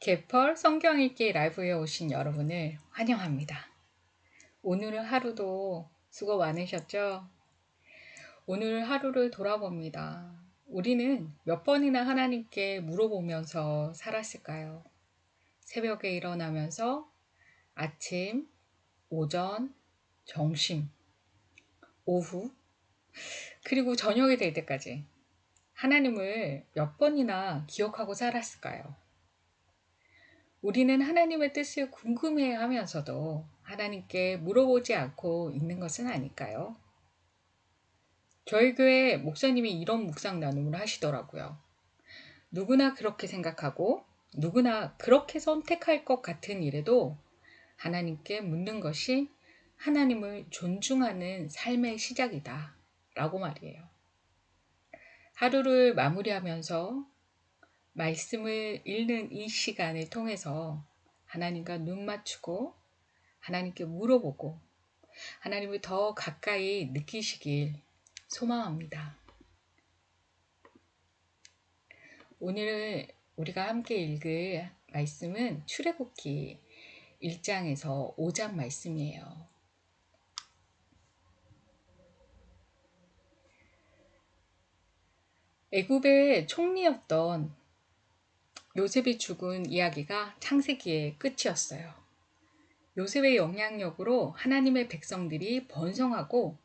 개펄 성경 읽기 라이브에 오신 여러분을 환영합니다. 오늘 하루도 수고 많으셨죠? 오늘 하루를 돌아봅니다. 우리는 몇 번이나 하나님께 물어보면서 살았을까요? 새벽에 일어나면서 아침, 오전, 점심, 오후, 그리고 저녁이 될 때까지 하나님을 몇 번이나 기억하고 살았을까요? 우리는 하나님의 뜻을 궁금해 하면서도 하나님께 물어보지 않고 있는 것은 아닐까요? 저희 교회 목사님이 이런 묵상 나눔을 하시더라고요. 누구나 그렇게 생각하고 누구나 그렇게 선택할 것 같은 일에도 하나님께 묻는 것이 하나님을 존중하는 삶의 시작이다. 라고 말이에요. 하루를 마무리하면서 말씀을 읽는 이 시간을 통해서 하나님과 눈 맞추고 하나님께 물어보고 하나님을 더 가까이 느끼시길 소망합니다. 오늘 우리가 함께 읽을 말씀은 출애굽기 1장에서 5장 말씀이에요. 애굽의 총리였던 요셉이 죽은 이야기가 창세기의 끝이었어요. 요셉의 영향력으로 하나님의 백성들이 번성하고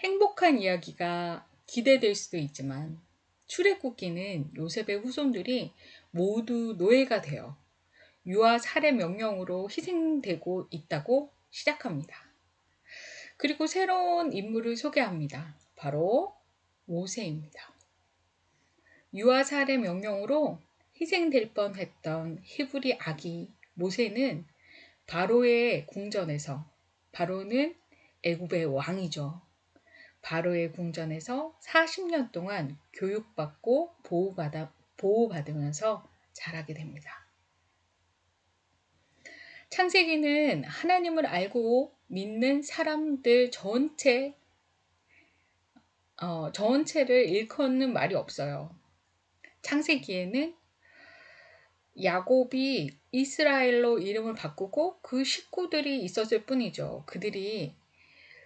행복한 이야기가 기대될 수도 있지만 출애굽기는 요셉의 후손들이 모두 노예가 되어 유아 살해 명령으로 희생되고 있다고 시작합니다. 그리고 새로운 인물을 소개합니다. 바로 모세입니다. 유아 살해 명령으로 희생될 뻔했던 히브리 아기 모세는 바로의 궁전에서 바로는 애굽의 왕이죠. 바로의 궁전에서 40년 동안 교육받고 보호받아, 보호받으면서 자라게 됩니다. 창세기는 하나님을 알고 믿는 사람들 전체 어, 전체를 일컫는 말이 없어요. 창세기에는 야곱이 이스라엘로 이름을 바꾸고 그 식구들이 있었을 뿐이죠. 그들이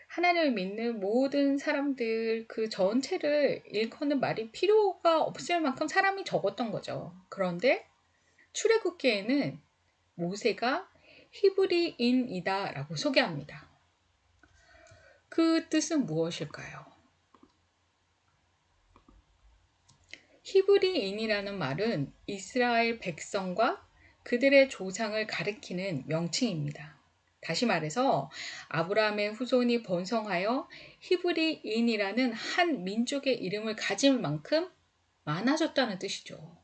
하나님을 믿는 모든 사람들 그 전체를 일컫는 말이 필요가 없을 만큼 사람이 적었던 거죠. 그런데 출애굽기에는 모세가 히브리인이다라고 소개합니다. 그 뜻은 무엇일까요? 히브리인이라는 말은 이스라엘 백성과 그들의 조상을 가리키는 명칭입니다. 다시 말해서 아브라함의 후손이 번성하여 히브리인이라는 한 민족의 이름을 가진 만큼 많아졌다는 뜻이죠.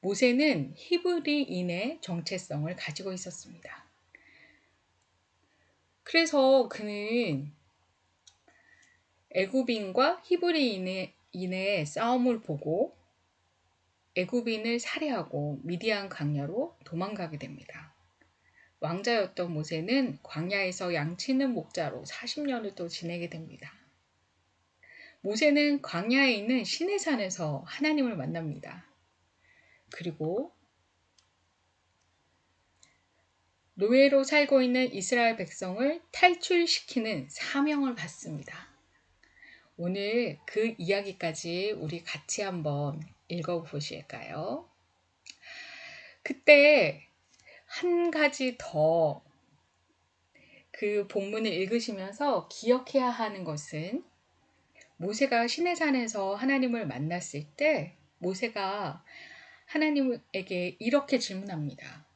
모세는 히브리인의 정체성을 가지고 있었습니다. 그래서 그는 애굽인과 히브리인의 인의 싸움을 보고 애굽인을 살해하고 미디안 광야로 도망가게 됩니다. 왕자였던 모세는 광야에서 양치는 목자로 40년을 또 지내게 됩니다. 모세는 광야에 있는 시내산에서 하나님을 만납니다. 그리고 노예로 살고 있는 이스라엘 백성을 탈출시키는 사명을 받습니다. 오늘 그 이야기까지 우리 같이 한번 읽어보실까요? 그때 한 가지 더 그 본문을 읽으시면서 기억해야 하는 것은 모세가 시내산에서 하나님을 만났을 때 모세가 하나님에게 이렇게 질문합니다.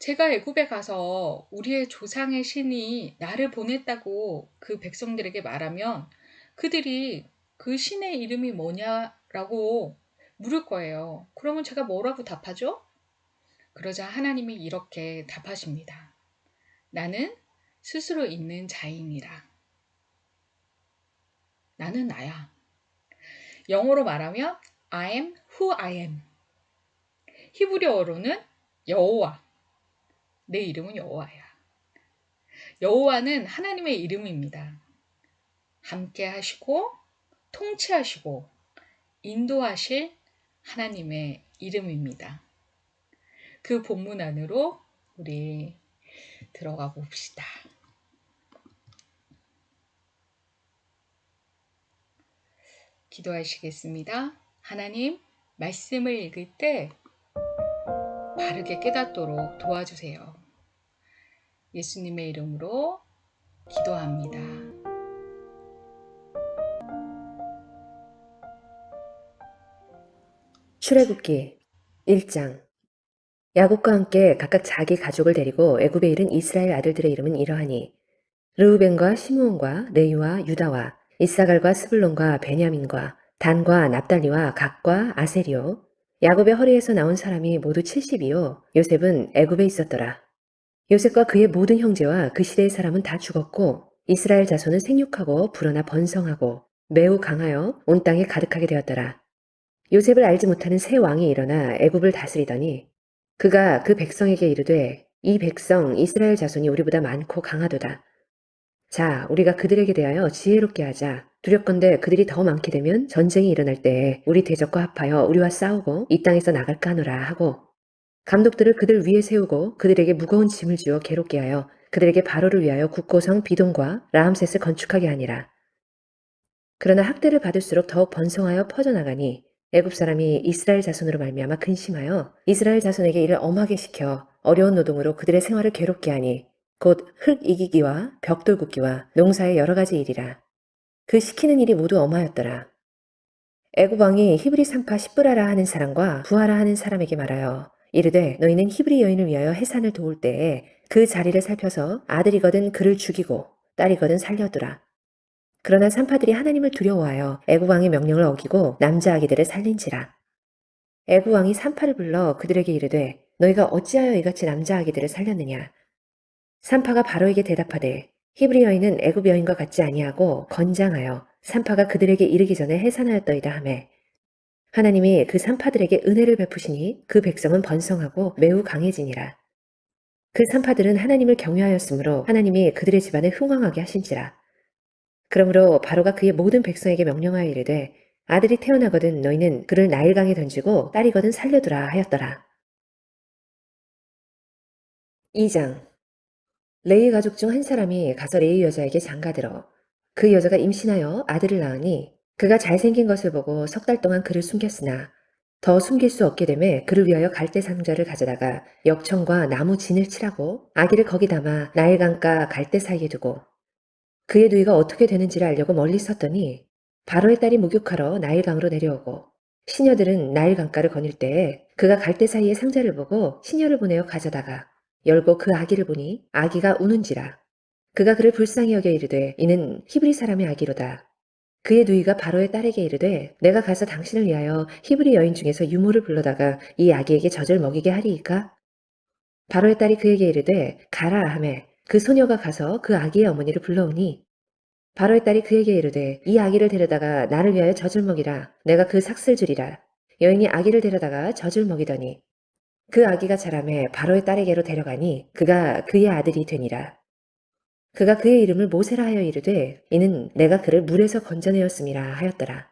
제가 애굽에 가서 우리의 조상의 신이 나를 보냈다고 그 백성들에게 말하면 그들이 그 신의 이름이 뭐냐라고 물을 거예요. 그러면 제가 뭐라고 답하죠? 그러자 하나님이 이렇게 답하십니다. 나는 스스로 있는 자인이라. 나는 나야. 영어로 말하면 I am who I am. 히브리어로는 여호와. 내 이름은 여호와야. 여호와는 하나님의 이름입니다. 함께 하시고 통치하시고 인도하실 하나님의 이름입니다. 그 본문 안으로 우리 들어가 봅시다. 기도하시겠습니다. 하나님, 말씀을 읽을 때 바르게 깨닫도록 도와주세요. 예수님의 이름으로 기도합니다. 출애굽기 1장. 야곱과 함께 각각 자기 가족을 데리고 애굽에 이른 이스라엘 아들들의 이름은 이러하니 르우벤과 시므온과 레위와 유다와 이사갈과 스불론과 베냐민과 단과 납달리와 각과 아세리오 야곱의 허리에서 나온 사람이 모두 70이요. 요셉은 애굽에 있었더라. 요셉과 그의 모든 형제와 그 시대의 사람은 다 죽었고 이스라엘 자손은 생육하고 불어나 번성하고 매우 강하여 온 땅에 가득하게 되었더라 요셉을 알지 못하는 새 왕이 일어나 애굽을 다스리더니 그가 그 백성에게 이르되 이 백성 이스라엘 자손이 우리보다 많고 강하도다. 자, 우리가 그들에게 대하여 지혜롭게 하자. 두렵건대 그들이 더 많게 되면 전쟁이 일어날 때에 우리 대적과 합하여 우리와 싸우고 이 땅에서 나갈까 하노라 하고 감독들을 그들 위에 세우고 그들에게 무거운 짐을 주어 괴롭게 하여 그들에게 바로를 위하여 국고성 비동과 라암셋을 건축하게 하니라. 그러나 학대를 받을수록 더욱 번성하여 퍼져나가니 애굽 사람이 이스라엘 자손으로 말미암아 근심하여 이스라엘 자손에게 이를 엄하게 시켜 어려운 노동으로 그들의 생활을 괴롭게 하니 곧 흙 이기기와 벽돌 굽기와 농사의 여러 가지 일이라. 그 시키는 일이 모두 엄하였더라. 애굽 왕이 히브리 산파 십브라라 하는 사람과 부하라 하는 사람에게 말하여 이르되 너희는 히브리 여인을 위하여 해산을 도울 때에 그 자리를 살펴서 아들이거든 그를 죽이고 딸이거든 살려두라. 그러나 산파들이 하나님을 두려워하여 애굽 왕의 명령을 어기고 남자 아기들을 살린지라. 애굽 왕이 산파를 불러 그들에게 이르되 너희가 어찌하여 이같이 남자 아기들을 살렸느냐. 산파가 바로에게 대답하되 히브리 여인은 애굽 여인과 같지 아니하고 건장하여 산파가 그들에게 이르기 전에 해산하였더이다 하매 하나님이 그 산파들에게 은혜를 베푸시니 그 백성은 번성하고 매우 강해지니라. 그 산파들은 하나님을 경외하였으므로 하나님이 그들의 집안을 흥왕하게 하신지라. 그러므로 바로가 그의 모든 백성에게 명령하여 이르되 아들이 태어나거든 너희는 그를 나일강에 던지고 딸이거든 살려두라 하였더라. 2장 레위 가족 중 한 사람이 가서 레위 여자에게 장가들어 그 여자가 임신하여 아들을 낳으니 그가 잘생긴 것을 보고 석 달 동안 그를 숨겼으나 더 숨길 수 없게 되매 그를 위하여 갈대 상자를 가져다가 역청과 나무 진을 칠하고 아기를 거기 담아 나일강가 갈대 사이에 두고 그의 누이가 어떻게 되는지를 알려고 멀리 섰더니 바로의 딸이 목욕하러 나일강으로 내려오고 시녀들은 나일 강가를 거닐 때에 그가 갈대 사이에 상자를 보고 시녀를 보내어 가져다가 열고 그 아기를 보니 아기가 우는지라 그가 그를 불쌍히 여겨 이르되 이는 히브리 사람의 아기로다. 그의 누이가 바로의 딸에게 이르되 내가 가서 당신을 위하여 히브리 여인 중에서 유모를 불러다가 이 아기에게 젖을 먹이게 하리이까? 바로의 딸이 그에게 이르되 가라 하매 그 소녀가 가서 그 아기의 어머니를 불러오니 바로의 딸이 그에게 이르되 이 아기를 데려다가 나를 위하여 젖을 먹이라. 내가 그 삭슬 주리라. 여인이 아기를 데려다가 젖을 먹이더니 그 아기가 자라매 바로의 딸에게로 데려가니 그가 그의 아들이 되니라. 그가 그의 이름을 모세라 하여 이르되 이는 내가 그를 물에서 건져내었음이라 하였더라.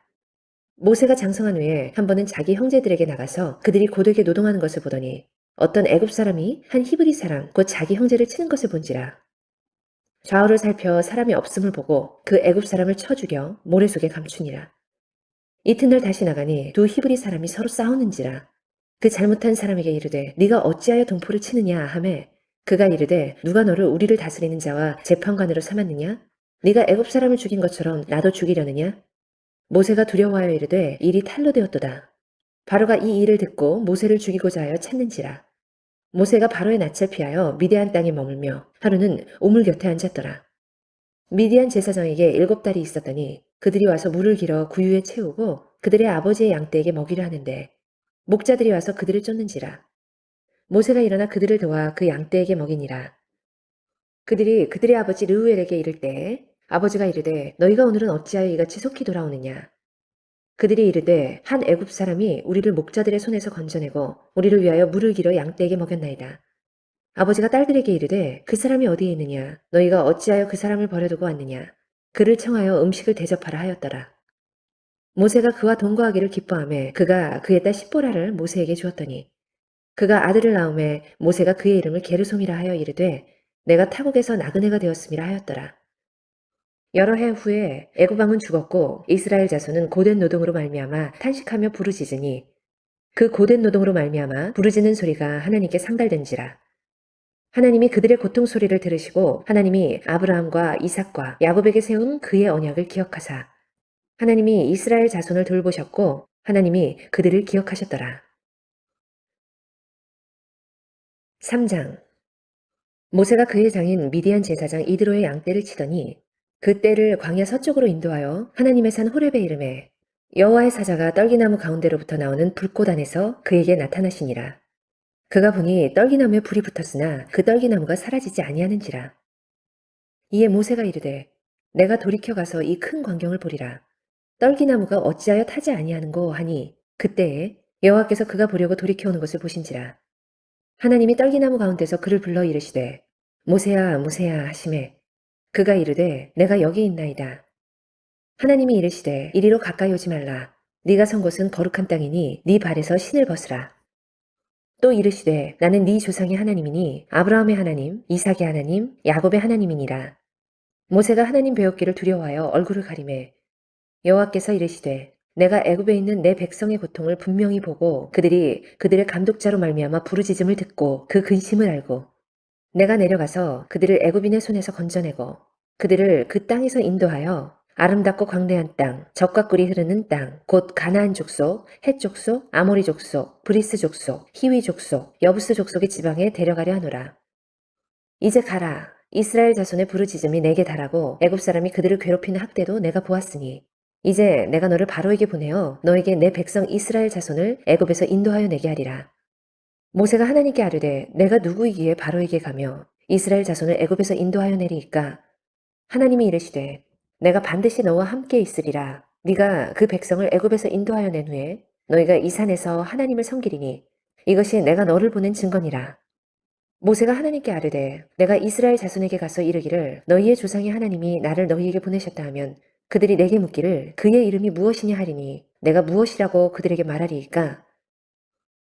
모세가 장성한 후에 한 번은 자기 형제들에게 나가서 그들이 고되게 노동하는 것을 보더니 어떤 애굽 사람이 한 히브리 사람 곧 자기 형제를 치는 것을 본지라 좌우를 살펴 사람이 없음을 보고 그 애굽 사람을 쳐 죽여 모래 속에 감추니라. 이튿날 다시 나가니 두 히브리 사람이 서로 싸우는지라. 그 잘못한 사람에게 이르되 네가 어찌하여 동포를 치느냐 하매 그가 이르되 누가 너를 우리를 다스리는 자와 재판관으로 삼았느냐? 네가 애굽 사람을 죽인 것처럼 나도 죽이려느냐? 모세가 두려워하여 이르되 일이 탈로 되었도다. 바로가 이 일을 듣고 모세를 죽이고자 하여 찾는지라. 모세가 바로의 낯을 피하여 미디안 땅에 머물며 하루는 우물 곁에 앉았더라. 미디안 제사장에게 일곱 달이 있었더니 그들이 와서 물을 길어 구유에 채우고 그들의 아버지의 양떼에게 먹이려 하는데 목자들이 와서 그들을 쫓는지라. 모세가 일어나 그들을 도와 그 양떼에게 먹이니라. 그들이 그들의 아버지 르우엘에게 이를 때 아버지가 이르되 너희가 오늘은 어찌하여 이같이 속히 돌아오느냐 그들이 이르되 한 애굽 사람이 우리를 목자들의 손에서 건져내고 우리를 위하여 물을 길어 양떼에게 먹였나이다. 아버지가 딸들에게 이르되 그 사람이 어디에 있느냐 너희가 어찌하여 그 사람을 버려두고 왔느냐 그를 청하여 음식을 대접하라 하였더라. 모세가 그와 동거하기를 기뻐하며 그가 그의 딸 십보라를 모세에게 주었더니 그가 아들을 낳음에 모세가 그의 이름을 게르솜이라 하여 이르되 내가 타국에서 나그네가 되었음이라 하였더라. 여러 해 후에 애굽 왕은 죽었고 이스라엘 자손은 고된 노동으로 말미암아 탄식하며 부르짖으니 그 고된 노동으로 말미암아 부르짖는 소리가 하나님께 상달된지라. 하나님이 그들의 고통 소리를 들으시고 하나님이 아브라함과 이삭과 야곱에게 세운 그의 언약을 기억하사 하나님이 이스라엘 자손을 돌보셨고 하나님이 그들을 기억하셨더라. 3장 모세가 그의 장인 미디안 제사장 이드로의 양떼를 치더니 그 떼를 광야 서쪽으로 인도하여 하나님의 산 호렙의 이름에 여호와의 사자가 떨기나무 가운데로부터 나오는 불꽃 안에서 그에게 나타나시니라. 그가 보니 떨기나무에 불이 붙었으나 그 떨기나무가 사라지지 아니하는지라. 이에 모세가 이르되 내가 돌이켜 가서 이 큰 광경을 보리라. 떨기나무가 어찌하여 타지 아니하는고 하니 그때에 여호와께서 그가 보려고 돌이켜 오는 것을 보신지라. 하나님이 떨기나무 가운데서 그를 불러 이르시되 모세야 모세야 하심에 그가 이르되 내가 여기 있나이다. 하나님이 이르시되 이리로 가까이 오지 말라. 네가 선 곳은 거룩한 땅이니 네 발에서 신을 벗으라. 또 이르시되 나는 네 조상의 하나님이니 아브라함의 하나님, 이삭의 하나님, 야곱의 하나님이니라. 모세가 하나님 배웠기를 두려워하여 얼굴을 가리매 여호와께서 이르시되 내가 애굽에 있는 내 백성의 고통을 분명히 보고 그들이 그들의 감독자로 말미암아 부르짖음을 듣고 그 근심을 알고 내가 내려가서 그들을 애굽인의 손에서 건져내고 그들을 그 땅에서 인도하여 아름답고 광대한 땅, 적과 꿀이 흐르는 땅, 곧 가나안 족속, 헷 족속, 아모리 족속, 브리스 족속, 히위 족속, 여부스 족속의 지방에 데려가려 하노라. 이제 가라. 이스라엘 자손의 부르짖음이 내게 달하고 애굽 사람이 그들을 괴롭히는 학대도 내가 보았으니 이제 내가 너를 바로에게 보내어 너에게 내 백성 이스라엘 자손을 애굽에서 인도하여 내게 하리라. 모세가 하나님께 아뢰되 내가 누구이기에 바로에게 가며 이스라엘 자손을 애굽에서 인도하여 내리이까 하나님이 이르시되 내가 반드시 너와 함께 있으리라. 네가 그 백성을 애굽에서 인도하여 낸 후에 너희가 이 산에서 하나님을 섬기리니 이것이 내가 너를 보낸 증거니라. 모세가 하나님께 아뢰되 내가 이스라엘 자손에게 가서 이르기를 너희의 조상의 하나님이 나를 너희에게 보내셨다 하면 그들이 내게 묻기를 그의 이름이 무엇이냐 하리니 내가 무엇이라고 그들에게 말하리이까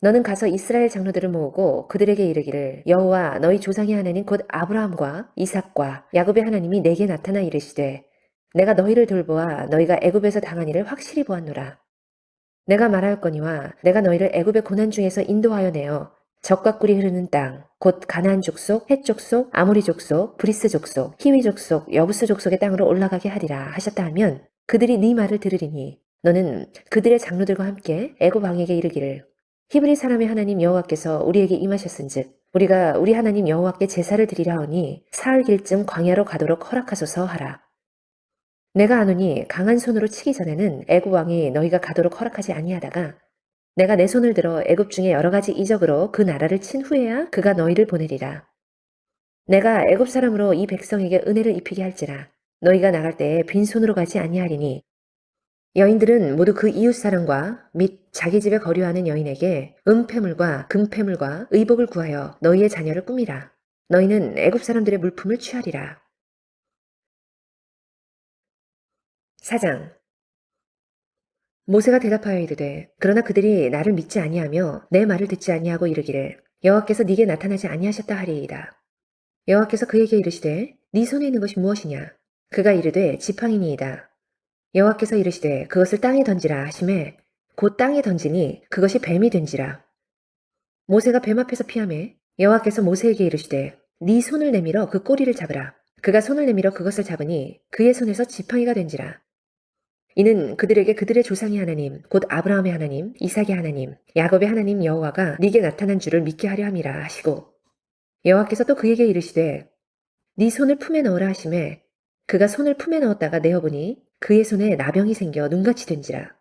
너는 가서 이스라엘 장로들을 모으고 그들에게 이르기를 여호와 너희 조상의 하나님 곧 아브라함과 이삭과 야곱의 하나님이 내게 나타나 이르시되 내가 너희를 돌보아 너희가 애굽에서 당한 일을 확실히 보았노라. 내가 말하였거니와 내가 너희를 애굽의 고난 중에서 인도하여 내어 적과 꿀이 흐르는 땅, 곧 가나안 족속, 헷 족속, 아모리 족속, 브리스 족속, 히위 족속, 여부스 족속의 땅으로 올라가게 하리라 하셨다 하면 그들이 네 말을 들으리니 너는 그들의 장로들과 함께 애굽 왕에게 이르기를 히브리 사람의 하나님 여호와께서 우리에게 임하셨은즉 우리가 우리 하나님 여호와께 제사를 드리라 하니 사흘 길쯤 광야로 가도록 허락하소서 하라. 내가 아노니 강한 손으로 치기 전에는 애굽 왕이 너희가 가도록 허락하지 아니하다가 내가 내 손을 들어 애굽 중에 여러 가지 이적으로 그 나라를 친 후에야 그가 너희를 보내리라. 내가 애굽 사람으로 이 백성에게 은혜를 입히게 할지라 너희가 나갈 때에 빈손으로 가지 아니하리니 여인들은 모두 그 이웃 사람과 및 자기 집에 거류하는 여인에게 은폐물과 금폐물과 의복을 구하여 너희의 자녀를 꾸미라. 너희는 애굽 사람들의 물품을 취하리라. 사장 모세가 대답하여 이르되 그러나 그들이 나를 믿지 아니하며 내 말을 듣지 아니하고 이르기를 여호와께서 네게 나타나지 아니하셨다 하리이다. 여호와께서 그에게 이르시되 네 손에 있는 것이 무엇이냐? 그가 이르되 지팡이니이다. 여호와께서 이르시되 그것을 땅에 던지라 하심에 곧 땅에 던지니 그것이 뱀이 된지라. 모세가 뱀 앞에서 피하매 여호와께서 모세에게 이르시되 네 손을 내밀어 그 꼬리를 잡으라. 그가 손을 내밀어 그것을 잡으니 그의 손에서 지팡이가 된지라. 이는 그들에게 그들의 조상의 하나님, 곧 아브라함의 하나님, 이삭의 하나님, 야곱의 하나님 여호와가 네게 나타난 줄을 믿게 하려 함이라 하시고 여호와께서 또 그에게 이르시되 네 손을 품에 넣으라 하심에 그가 손을 품에 넣었다가 내어보니 그의 손에 나병이 생겨 눈같이 된지라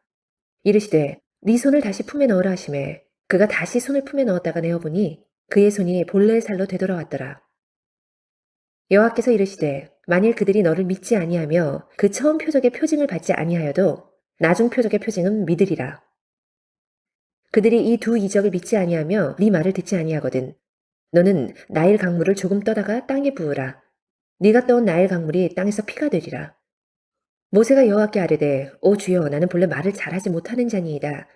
이르시되 네 손을 다시 품에 넣으라 하심에 그가 다시 손을 품에 넣었다가 내어보니 그의 손이 본래의 살로 되돌아왔더라 여호와께서 이르시되 만일 그들이 너를 믿지 아니하며 그 처음 표적의 표징을 받지 아니하여도 나중 표적의 표징은 믿으리라. 그들이 이 두 이적을 믿지 아니하며 네 말을 듣지 아니하거든. 너는 나일 강물을 조금 떠다가 땅에 부으라. 네가 떠온 나일 강물이 땅에서 피가 되리라. 모세가 여호와께 아뢰되 오 주여 나는 본래 말을 잘하지 못하는 자니이다.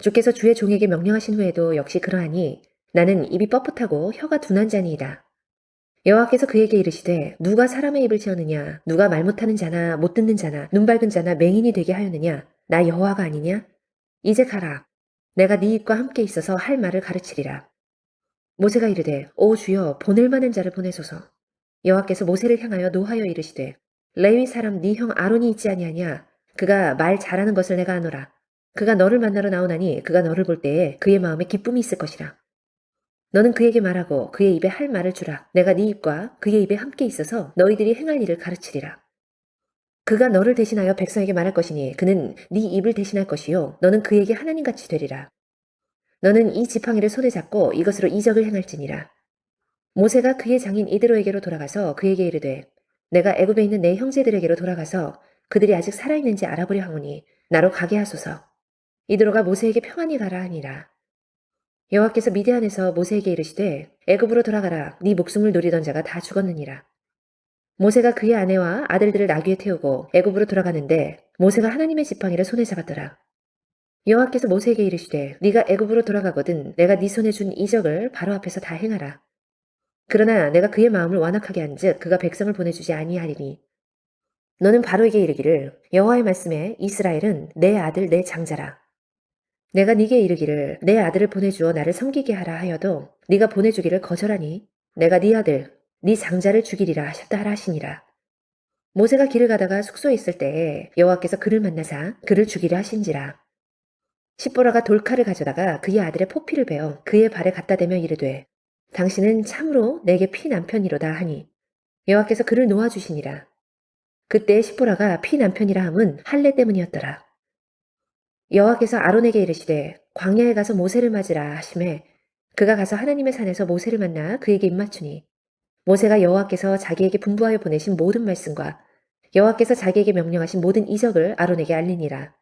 주께서 주의 종에게 명령하신 후에도 역시 그러하니 나는 입이 뻣뻣하고 혀가 둔한 자니이다. 여호와께서 그에게 이르시되 누가 사람의 입을 채우느냐? 누가 말 못하는 자나 못 듣는 자나 눈 밝은 자나 맹인이 되게 하였느냐? 나 여호와가 아니냐? 이제 가라. 내가 네 입과 함께 있어서 할 말을 가르치리라. 모세가 이르되 오 주여 보낼 만한 자를 보내소서. 여호와께서 모세를 향하여 노하여 이르시되 레위 사람 네 형 아론이 있지 아니하냐 그가 말 잘하는 것을 내가 아노라 그가 너를 만나러 나오나니 그가 너를 볼 때에 그의 마음에 기쁨이 있을 것이라 너는 그에게 말하고 그의 입에 할 말을 주라. 내가 네 입과 그의 입에 함께 있어서 너희들이 행할 일을 가르치리라. 그가 너를 대신하여 백성에게 말할 것이니 그는 네 입을 대신할 것이요 너는 그에게 하나님같이 되리라. 너는 이 지팡이를 손에 잡고 이것으로 이적을 행할지니라. 모세가 그의 장인 이드로에게로 돌아가서 그에게 이르되 내가 애굽에 있는 내 형제들에게로 돌아가서 그들이 아직 살아있는지 알아보려 하오니 나로 가게 하소서. 이드로가 모세에게 평안히 가라 하니라. 여호와께서 미디안에서 모세에게 이르시되 애굽으로 돌아가라 네 목숨을 노리던 자가 다 죽었느니라. 모세가 그의 아내와 아들들을 나귀에 태우고 애굽으로 돌아가는데 모세가 하나님의 지팡이를 손에 잡았더라. 여호와께서 모세에게 이르시되 네가 애굽으로 돌아가거든 내가 네 손에 준 이적을 바로 앞에서 다 행하라. 그러나 내가 그의 마음을 완악하게 한즉 그가 백성을 보내주지 아니하리니 너는 바로에게 이르기를 여호와의 말씀에 이스라엘은 내 아들 내 장자라. 내가 네게 이르기를 내 아들을 보내주어 나를 섬기게 하라 하여도 네가 보내주기를 거절하니 내가 네 아들 네 장자를 죽이리라 하셨다 하라 하시니라. 모세가 길을 가다가 숙소에 있을 때에 여호와께서 그를 만나사 그를 죽이려 하신지라. 십보라가 돌칼을 가져다가 그의 아들의 포피를 베어 그의 발에 갖다 대며 이르되 당신은 참으로 내게 피 남편이로다 하니 여호와께서 그를 놓아주시니라. 그때 십보라가 피 남편이라 함은 할례 때문이었더라. 여호와께서 아론에게 이르시되 광야에 가서 모세를 맞으라 하심에 그가 가서 하나님의 산에서 모세를 만나 그에게 입맞추니 모세가 여호와께서 자기에게 분부하여 보내신 모든 말씀과 여호와께서 자기에게 명령하신 모든 이적을 아론에게 알리니라.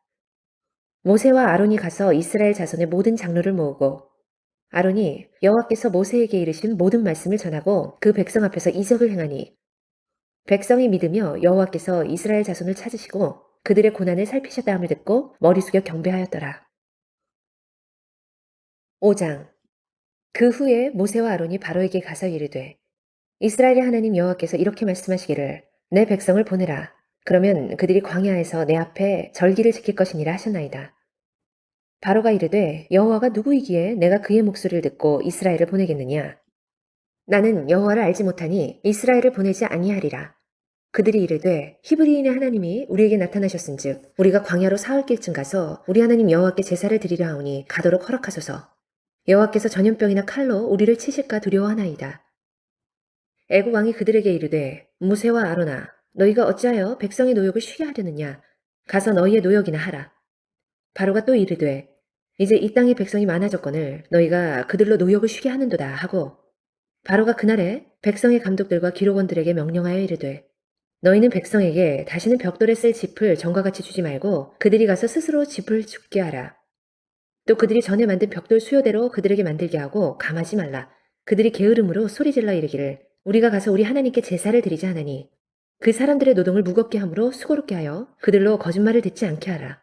모세와 아론이 가서 이스라엘 자손의 모든 장로를 모으고 아론이 여호와께서 모세에게 이르신 모든 말씀을 전하고 그 백성 앞에서 이적을 행하니 백성이 믿으며 여호와께서 이스라엘 자손을 찾으시고 그들의 고난을 살피셨다 함을 듣고 머리 숙여 경배하였더라. 5장 그 후에 모세와 아론이 바로에게 가서 이르되 이스라엘의 하나님 여호와께서 이렇게 말씀하시기를 내 백성을 보내라. 그러면 그들이 광야에서 내 앞에 절기를 지킬 것이니라 하셨나이다. 바로가 이르되 여호와가 누구이기에 내가 그의 목소리를 듣고 이스라엘을 보내겠느냐? 나는 여호와를 알지 못하니 이스라엘을 보내지 아니하리라. 그들이 이르되 히브리인의 하나님이 우리에게 나타나셨은즉 우리가 광야로 사흘 길쯤 가서 우리 하나님 여호와께 제사를 드리려 하오니 가도록 허락하소서. 여호와께서 전염병이나 칼로 우리를 치실까 두려워하나이다. 애굽 왕이 그들에게 이르되 무세와 아로나 너희가 어찌하여 백성의 노역을 쉬게 하려느냐 가서 너희의 노역이나 하라. 바로가 또 이르되 이제 이 땅의 백성이 많아졌거늘 너희가 그들로 노역을 쉬게 하는도다 하고 바로가 그날에 백성의 감독들과 기록원들에게 명령하여 이르되 너희는 백성에게 다시는 벽돌에 쓸 짚을 전과 같이 주지 말고 그들이 가서 스스로 짚을 죽게 하라. 또 그들이 전에 만든 벽돌 수요대로 그들에게 만들게 하고 감하지 말라. 그들이 게으름으로 소리질러 이르기를 우리가 가서 우리 하나님께 제사를 드리자 하나니 그 사람들의 노동을 무겁게 함으로 수고롭게 하여 그들로 거짓말을 듣지 않게 하라.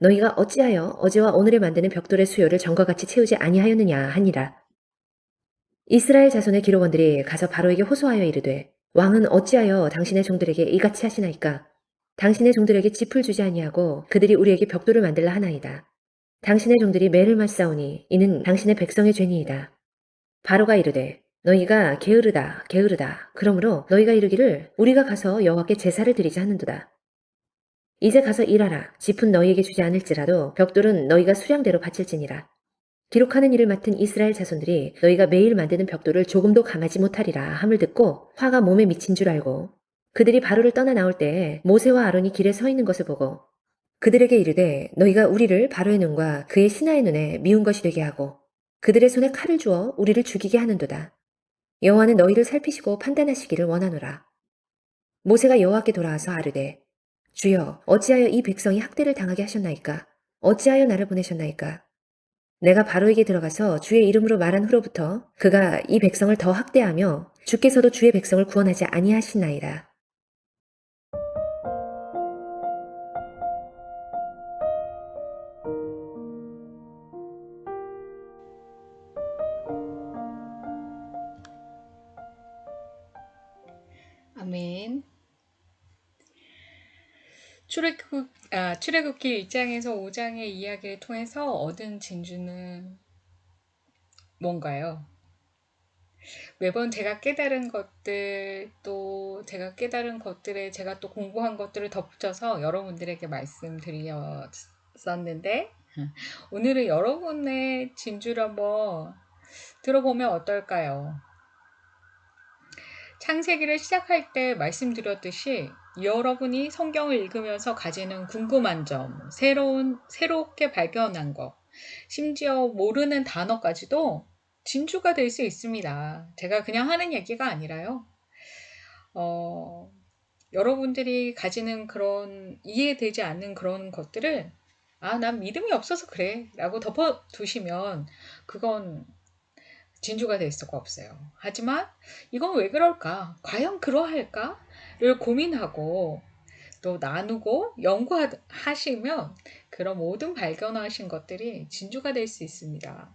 너희가 어찌하여 어제와 오늘에 만드는 벽돌의 수요를 전과 같이 채우지 아니하였느냐 하니라. 이스라엘 자손의 기록원들이 가서 바로에게 호소하여 이르되 왕은 어찌하여 당신의 종들에게 이같이 하시나이까? 당신의 종들에게 짚을 주지 아니하고 그들이 우리에게 벽돌을 만들라 하나이다. 당신의 종들이 매를 맞사오니 이는 당신의 백성의 죄니이다. 바로가 이르되 너희가 게으르다, 게으르다. 그러므로 너희가 이르기를 우리가 가서 여호와께 제사를 드리자 하는도다. 이제 가서 일하라. 짚은 너희에게 주지 않을지라도 벽돌은 너희가 수량대로 바칠지니라. 기록하는 일을 맡은 이스라엘 자손들이 너희가 매일 만드는 벽돌을 조금도 감하지 못하리라 함을 듣고 화가 몸에 미친 줄 알고 그들이 바로를 떠나 나올 때에 모세와 아론이 길에 서 있는 것을 보고 그들에게 이르되 너희가 우리를 바로의 눈과 그의 신하의 눈에 미운 것이 되게 하고 그들의 손에 칼을 주어 우리를 죽이게 하는도다. 여호와는 너희를 살피시고 판단하시기를 원하노라. 모세가 여호와께 돌아와서 아르되 주여 어찌하여 이 백성이 학대를 당하게 하셨나이까? 어찌하여 나를 보내셨나이까? 내가 바로에게 들어가서 주의 이름으로 말한 후로부터 그가 이 백성을 더 학대하며 주께서도 주의 백성을 구원하지 아니하시나이다. 출애굽 아, 출애굽기 1장에서 5장의 이야기를 통해서 얻은 진주는 뭔가요? 매번 제가 깨달은 것들 또 제가 깨달은 것들에 제가 또 공부한 것들을 덧붙여서 여러분들에게 말씀드렸었는데 오늘은 여러분의 진주를 한번 들어보면 어떨까요? 창세기를 시작할 때 말씀드렸듯이 여러분이 성경을 읽으면서 가지는 궁금한 점, 새로운, 새롭게 발견한 것, 심지어 모르는 단어까지도 진주가 될 수 있습니다. 제가 그냥 하는 얘기가 아니라요. 어, 여러분들이 가지는 그런 이해되지 않는 그런 것들을 아, 난 믿음이 없어서 그래. 라고 덮어두시면 그건 진주가 될 수가 없어요. 하지만 이건 왜 그럴까? 과연 그러할까? 를 고민하고 또 나누고 연구하시면 그런 모든 발견하신 것들이 진주가 될 수 있습니다.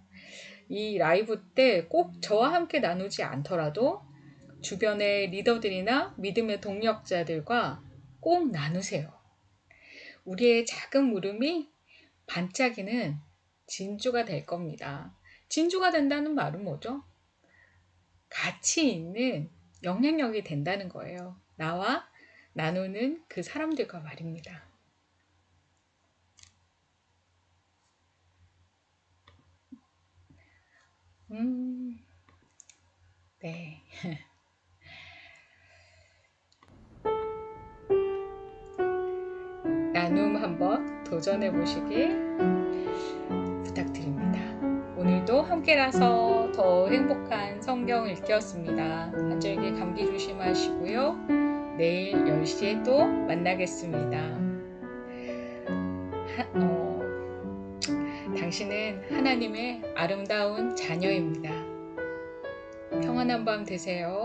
이 라이브 때 꼭 저와 함께 나누지 않더라도 주변의 리더들이나 믿음의 동력자들과 꼭 나누세요. 우리의 작은 물음이 반짝이는 진주가 될 겁니다. 진주가 된다는 말은 뭐죠? 가치 있는 영향력이 된다는 거예요. 나와 나누는 그 사람들과 말입니다. 음, 네. 나눔 한번 도전해 보시길. 오늘도 함께라서 더 행복한 성경 읽기였습니다. 한절기 감기 조심하시고요. 내일 10시에 또 만나겠습니다. 하, 어, 당신은 하나님의 아름다운 자녀입니다. 평안한 밤 되세요.